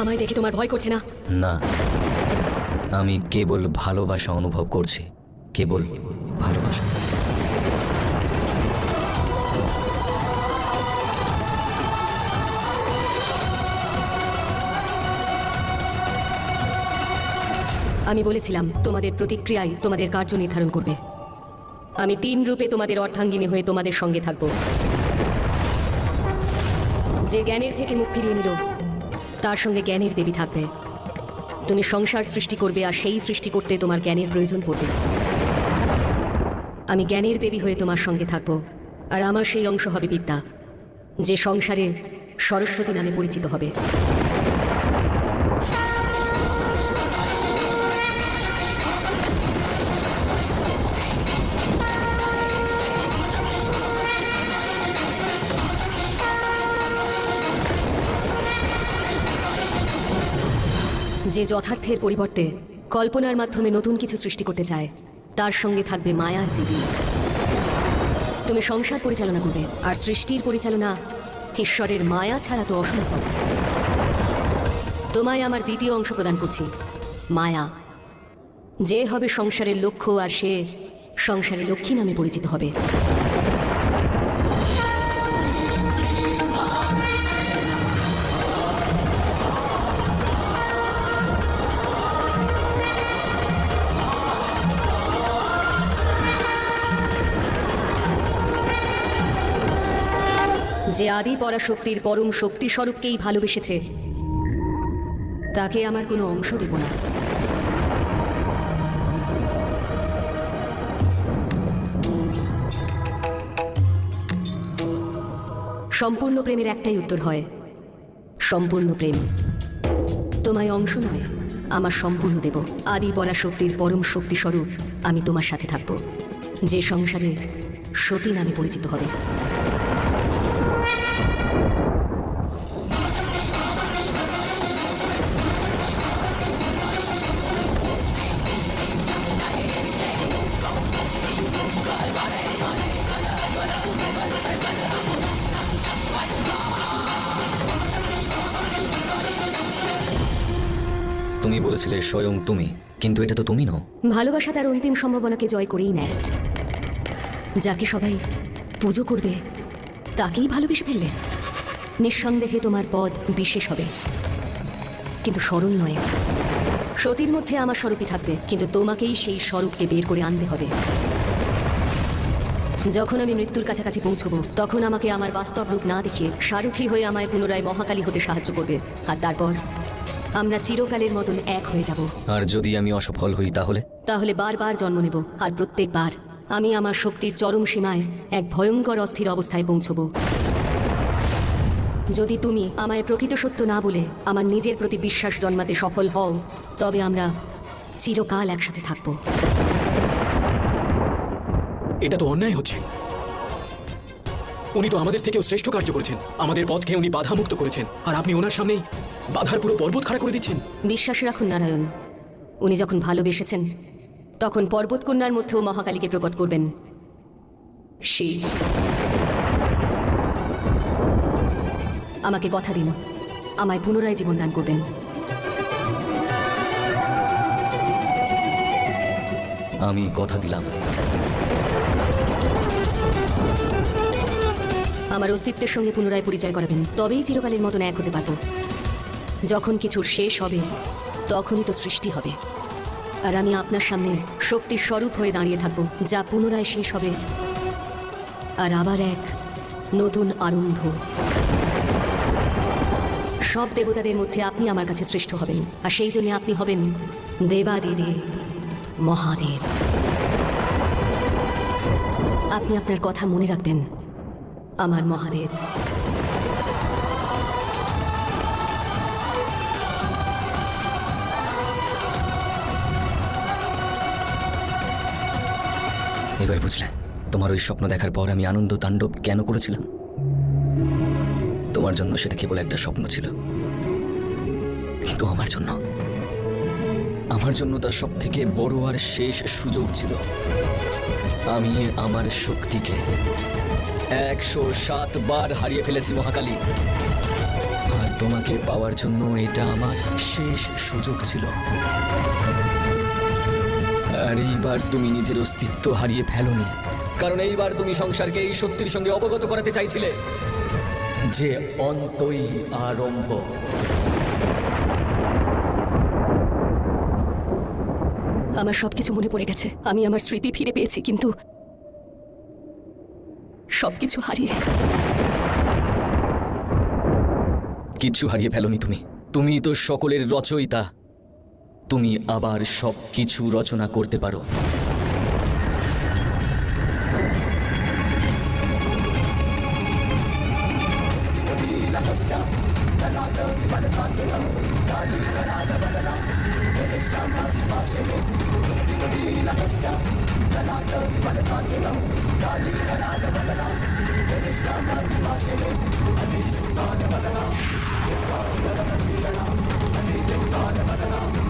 আমায় দেখে তোমার ভয় করছে না? না। আমি কেবল ভালোবাসা অনুভব করছি। কেবল ভালোবাসা। আমি বলেছিলাম তোমাদের প্রতিক্রিয়াই তোমাদের কার্য নির্ধারণ করবে। আমি তিন রূপে তোমাদের অর্থাঙ্গিনী হয়ে তোমাদের সঙ্গে থাকব। যে জ্ঞানের থেকে মুখ ফিরিয়ে নিল তার সঙ্গে জ্ঞানের দেবী থাকবে। তুমি সংসার সৃষ্টি করবে আর সেই সৃষ্টি করতে তোমার জ্ঞানের প্রয়োজন পড়বে। আমি জ্ঞানের দেবী হয়ে তোমার সঙ্গে থাকব, আর আমার সেই অংশ হবে বিদ্যা, যে সংসারে সরস্বতী নামে পরিচিত হবে। যে যথার্থের পরিবর্তে কল্পনার মাধ্যমে নতুন কিছু সৃষ্টি করতে চায়, তার সঙ্গে থাকবে মায়ার দেবী তুমি সংসার পরিচালনা করবে, আর সৃষ্টির পরিচালনা ঈশ্বরের মায়া ছাড়া তো অসম্ভব। তোমায় আমার দ্বিতীয় অংশ প্রদান করছি, মায়া। যে হবে সংসারের লক্ষ্য, আর সে সংসারের লক্ষ্মী নামে পরিচিত হবে। যে আদি পরাশক্তির পরম শক্তি স্বরূপকেই ভালোবেসেছে, তাকে আমার কোনো অংশ দেব না। সম্পূর্ণ প্রেমের একটাই উত্তর হয়, সম্পূর্ণ প্রেম। তোমায় অংশ নয়, আমার সম্পূর্ণ দেব। আদি পরাশক্তির পরম শক্তি স্বরূপ আমি তোমার সাথে থাকব, যে সংসারে সতী নামে পরিচিত হবে। তুমি বলেছিলে স্বয়ং তুমি, কিন্তু এটা তো তুমি নও। ভালোবাসা তার অন্তিম সম্ভাবনাকে জয় করেই নেয়। যাকে সবাই পুজো করবে, তাকেই ভালোবেসে ফেললে নিঃসন্দেহে তোমার পদ বিশেষ হবে। কিন্তু সরল নয়। সতীর মধ্যে আমার স্বরূপই থাকবে, কিন্তু তোমাকেই সেই স্বরূপকে বের করে আনতে হবে। যখন আমি মৃত্যুর কাছাকাছি পৌঁছবো, তখন আমাকে আমার বাস্তব রূপ না দেখিয়ে সারথি হয়ে আমায় পুনরায় মহাকালী হতে সাহায্য করবে। আর তারপর আমরা চিরকালের মতন এক হয়ে যাব। আর যদি আমি অসফল হই তাহলে? তাহলে বারবার জন্ম নেব আর প্রত্যেকবার আমি আমার শক্তির চরম সীমায় এক ভয়ঙ্কর অস্থির অবস্থায় পৌঁছব। যদি তুমি আমায় প্রকৃত সত্য না বলে আমার নিজের প্রতি বিশ্বাস জন্মাতে সফল হও তবে আমরা চিরকাল একসাথে থাকব। এটা তো অন্যায় হচ্ছে। উনি তো আমাদের থেকেও শ্রেষ্ঠ কার্য করেছেন। আমাদের পথকে উনি বাধামুক্ত করেছেন। আর আপনি ওনার সামনেই বাধার পুরো পর্বত খাড়া করে দিচ্ছেন। বিশ্বাস রাখুন নারায়ণ উনি যখন ভালোবেসেছেন তখন পর্বতকন্যার মধ্যেও মহাকালীকে প্রকট করবেন। শিব আমাকে কথা দিন আমায় পুনরায় জীবন দান করবেন। আমি কথা দিলাম। আমার অস্তিত্বের সঙ্গে পুনরায় পরিচয় করাবেন তবেই চিরকালের মতন এক হতে পারব। যখন কিছুর শেষ হবে, তখনই তো সৃষ্টি হবে। আর আমি আপনার সামনে শক্তির স্বরূপ হয়ে দাঁড়িয়ে থাকব, যা পুনরায় শেষ হবে। আর আবার এক নতুন আরম্ভ। সব দেবতাদের মধ্যে আপনি আমার কাছে শ্রেষ্ঠ হবেন, আর সেই জন্য আপনি হবেন দেবাদিদেব মহাদেব। আপনি আপনার কথা মনে রাখবেন, আমার মহাদেব। এবার বুঝলে, তোমার ওই স্বপ্ন দেখার পর আমি আনন্দ তাণ্ডব কেন করেছিলাম? তোমার জন্য সেটা কেবল একটা স্বপ্ন ছিল। কিন্তু আমার জন্য আমার জন্য তার সব থেকে বড় আর শেষ সুযোগ ছিল আমি আমার শক্তিকে একশো সাত বার হারিয়ে ফেলেছি মহাকালী। আর তোমাকে পাওয়ার জন্য এটা আমার শেষ সুযোগ ছিল। আর এইবার তুমি নিজের অস্তিত্ব হারিয়ে ফেলোনি। কারণ এইবার তুমি সংসারকে এই সত্যির সঙ্গে অবগত করাতে চাইছিলে। যে অন্তই আরম্ভ। আমার সবকিছু মনে পড়ে গেছে। আমি আমার স্মৃতি ফিরে পেয়েছি কিন্তু সবকিছু হারিয়ে। কিচ্ছু হারিয়ে ফেলোনি তুমি। তুমি তো সকলের রচয়িতা। তুমি আবার সব কিছু রচনা করতে পারো Vishana, Adi Vishana, Adi Vishana,